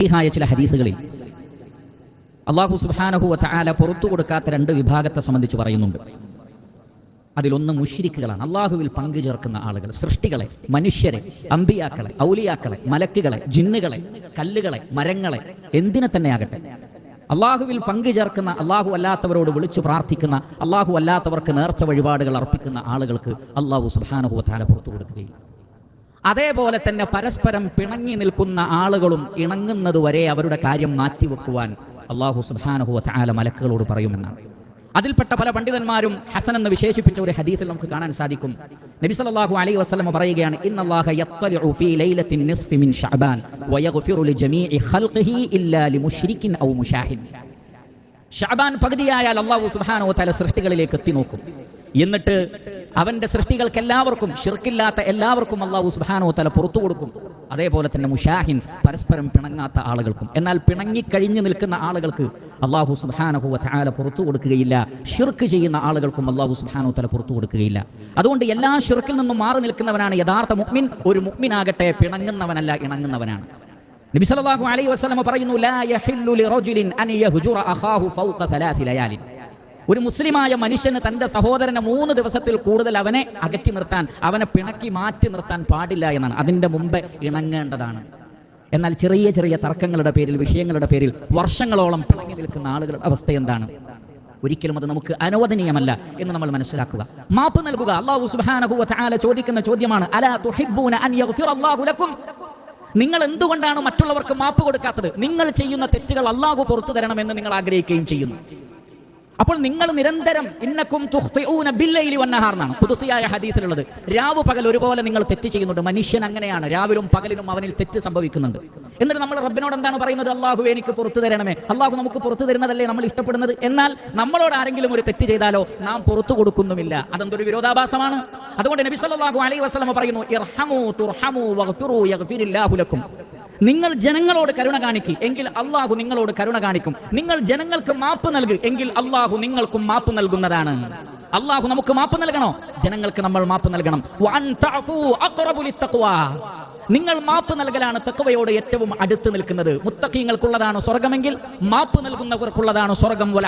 സഹിഹായ ചില ഹദീസുകളിൽ അള്ളാഹു സുബാനഹു ആല പുറത്തു കൊടുക്കാത്ത രണ്ട് വിഭാഗത്തെ സംബന്ധിച്ച് പറയുന്നുണ്ട്. അതിലൊന്ന് മുഷിരിക്കുകളാണ്. അള്ളാഹുവിൽ പങ്കു ചേർക്കുന്ന ആളുകൾ സൃഷ്ടികളെ മനുഷ്യരെ അമ്പിയാക്കളെ ഔലിയാക്കളെ മലക്കുകളെ ജിന്നുകളെ കല്ലുകളെ മരങ്ങളെ എന്തിനെ തന്നെ ആകട്ടെ. അള്ളാഹുവിൽ പങ്കു ചേർക്കുന്ന അള്ളാഹു അല്ലാത്തവരോട് വിളിച്ചു പ്രാർത്ഥിക്കുന്ന അള്ളാഹു അല്ലാത്തവർക്ക് നേർച്ച വഴിപാടുകൾ അർപ്പിക്കുന്ന ആളുകൾക്ക് അള്ളാഹു സുബാനഹു താല പുറത്തു കൊടുക്കുകയില്ല. അതേപോലെ തന്നെ പരസ്പരം പിണങ്ങി നിൽക്കുന്ന ആളുകളും ഇണങ്ങുന്നത് വരെ അവരുടെ കാര്യം മാറ്റിവെക്കുവാൻ അള്ളാഹു സുബാനഹു താല മലക്കുകളോട് പറയുമെന്നാണ്. അതിൽപ്പെട്ട പല പണ്ഡിതന്മാരും ഹസൻ എന്ന് വിശേഷിപ്പിച്ച ഒരു ഹദീസിൽ നമുക്ക് കാണാൻ സാധിക്കും. നബി സല്ലല്ലാഹു അലൈഹി വസല്ലം പറയുകയാണ് ഇന്നല്ലാഹ യത്ലിഉ ഫീ ലൈലത്തിൻ നിസ്ഫി മിൻ ശഅബാൻ വയഗ്ഫിറു ലിജമീഇ ഖൽഖിഹി ഇല്ലാ ലിമുശ്രികിൻ ഔ മുശാഹിൻ ഷഅബാൻ പകുതിയായാൽ അള്ളാഹു സുഹാനോ തല സൃഷ്ടികളിലേക്ക് എത്തി നോക്കും. എന്നിട്ട് അവന്റെ സൃഷ്ടികൾക്ക് എല്ലാവർക്കും ഷിർക്കില്ലാത്ത എല്ലാവർക്കും അള്ളാഹു സുഹാനോ തല പുറത്തു കൊടുക്കും. അതേപോലെ തന്നെ മുഷാഹിൻ പരസ്പരം പിണങ്ങാത്ത ആളുകൾക്കും. എന്നാൽ പിണങ്ങി കഴിഞ്ഞു നിൽക്കുന്ന ആളുകൾക്ക് അള്ളാഹു സുഹാനഹുവ വതആല പുറത്തു കൊടുക്കുകയില്ല. ഷിർക്ക് ചെയ്യുന്ന ആളുകൾക്കും അള്ളാഹു സുഹാനോ തല പുറത്തു കൊടുക്കുകയില്ല. അതുകൊണ്ട് എല്ലാ ഷിർക്കിൽ നിന്നും മാറി നിൽക്കുന്നവനാണ് യഥാർത്ഥ മുഅ്മിൻ. ഒരു മുഅ്മിനാകട്ടെ പിണങ്ങുന്നവനല്ല ഇണങ്ങുന്നവനാണ്. നബി സല്ലല്ലാഹു അലൈഹി വസല്ലം പറയുന്നു ലാ യഹില്ലു ലിറജുലിൻ അൻ യഹ്ജുറ അഖാഹു ഫൗഖ സലാസി ലയാലിൻ. ഒരു മുസ്ലിമായ മനുഷ്യന് തന്റെ സഹോദരനെ മൂന്ന് ദിവസത്തിൽ കൂടുതൽ അവനെ അകറ്റി നിർത്താൻ അവനെ പിണക്കി മാറ്റി നിർത്താൻ പാടില്ല എന്നാണ്. അതിന്റെ മുമ്പ് ഇണങ്ങേണ്ടതാണ്. എന്നാൽ ചെറിയ ചെറിയ തർക്കങ്ങളുടെ പേരിൽ വിഷയങ്ങളുടെ പേരിൽ വർഷങ്ങളോളം പിണങ്ങി നിൽക്കുന്ന ആളുകളുടെ അവസ്ഥ എന്താണ്? ഒരിക്കലും അത് നമുക്ക് അനുവദനീയമല്ല എന്ന് നമ്മൾ മനസ്സിലാക്കുക. മാപ്പ് നൽകുക. അള്ളാഹു സുബാനഹു ചോദിക്കുന്ന ചോദ്യമാണ് അലാ തുഹിബ്ബൂന അൻ നിങ്ങൾ എന്തുകൊണ്ടാണ് മറ്റുള്ളവർക്ക് മാപ്പ് കൊടുക്കാത്തത്? നിങ്ങൾ ചെയ്യുന്ന തെറ്റുകൾ അള്ളാഹു പുറത്തു തരണമെന്ന് നിങ്ങൾ ആഗ്രഹിക്കുകയും ചെയ്യുന്നു. അപ്പോൾ നിങ്ങൾ നിരന്തരം ഇന്നക്കും തുഖ്തിഊന ബില്ലൈലി വന്നഹാർ എന്നാണ് പുതുസിയായ ഹദീസിലുള്ളത്. രാവ് പകൽ ഒരുപോലെ നിങ്ങൾ തെറ്റ് ചെയ്യുന്നുണ്ട്. മനുഷ്യൻ അങ്ങനെയാണ്. രാവിലും പകലിലും അവനിൽ തെറ്റ് സംഭവിക്കുന്നുണ്ട്. എന്നിട്ട് നമ്മൾ റബ്ബിനോട് എന്താണ് പറയുന്നത്? അള്ളാഹു എനിക്ക് പുറത്തു തരണമേ. അള്ളാഹു നമുക്ക് പുറത്തു തരുന്നതല്ലേ നമ്മൾ ഇഷ്ടപ്പെടുന്നത്? എന്നാൽ നമ്മളോട് ആരെങ്കിലും ഒരു തെറ്റ് ചെയ്താലോ നാം പുറത്തു കൊടുക്കുന്നുമില്ല. അതെന്തൊരു വിരോധാഭാസമാണ്? അതുകൊണ്ട് നബി സല്ലല്ലാഹു അലൈഹി വസല്ലം പറയുന്നു വഗ്ഫിറു ലക്കും. നിങ്ങൾ ജനങ്ങളോട് കരുണ കാണിക്കും എങ്കിൽ അള്ളാഹു നിങ്ങളോട് കരുണ കാണിക്കും. നിങ്ങൾ ജനങ്ങൾക്ക് മാപ്പ് നൽകുക എങ്കിൽ അള്ളാഹു നിങ്ങൾക്കും മാപ്പ് നൽകുന്നതാണ്. അള്ളാഹു നമുക്ക് മാപ്പ് നൽകണോ? ജനങ്ങൾക്ക് നമ്മൾ മാപ്പ് നൽകണം. നിങ്ങൾ മാപ്പ് നൽകലാണ് തക്കവയോട് ഏറ്റവും അടുത്ത് നിൽക്കുന്നത്. മുത്തഖീങ്ങൾക്കുള്ളതാണ് സ്വർഗമെങ്കിൽ മാപ്പ് നൽകുന്നവർക്കുള്ളതാണ് സ്വർഗം.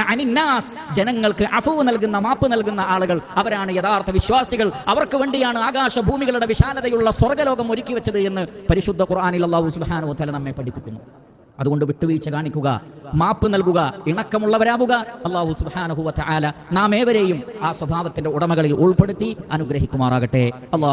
അനിന്നാസ്. ജനങ്ങൾക്ക് അഫവ് നൽകുന്ന മാപ്പ് നൽകുന്ന ആളുകൾ. അവരാണ് യഥാർത്ഥ വിശ്വാസികൾ. അവർക്ക് വേണ്ടിയാണ് ആകാശ ഭൂമികളുടെ വിശാലതയുള്ള സ്വർഗലോകം ഒരുക്കി വെച്ചത് എന്ന് പരിശുദ്ധ ഖുർആാനിൽ അള്ളാഹു സുബ്ഹാനഹു തല നമ്മെ പഠിപ്പിക്കുന്നു. അതുകൊണ്ട് വിട്ടുവീഴ്ച കാണിക്കുക മാപ്പ് നൽകുക ഇണക്കമുള്ളവരാവുക. അള്ളാഹു സുബ്ഹാനഹു വതആല നാം ഏവരെയും ആ സ്വഭാവത്തിന്റെ ഉടമകളിൽ ഉൾപ്പെടുത്തി അനുഗ്രഹിക്കുമാറാകട്ടെ. അള്ളാഹു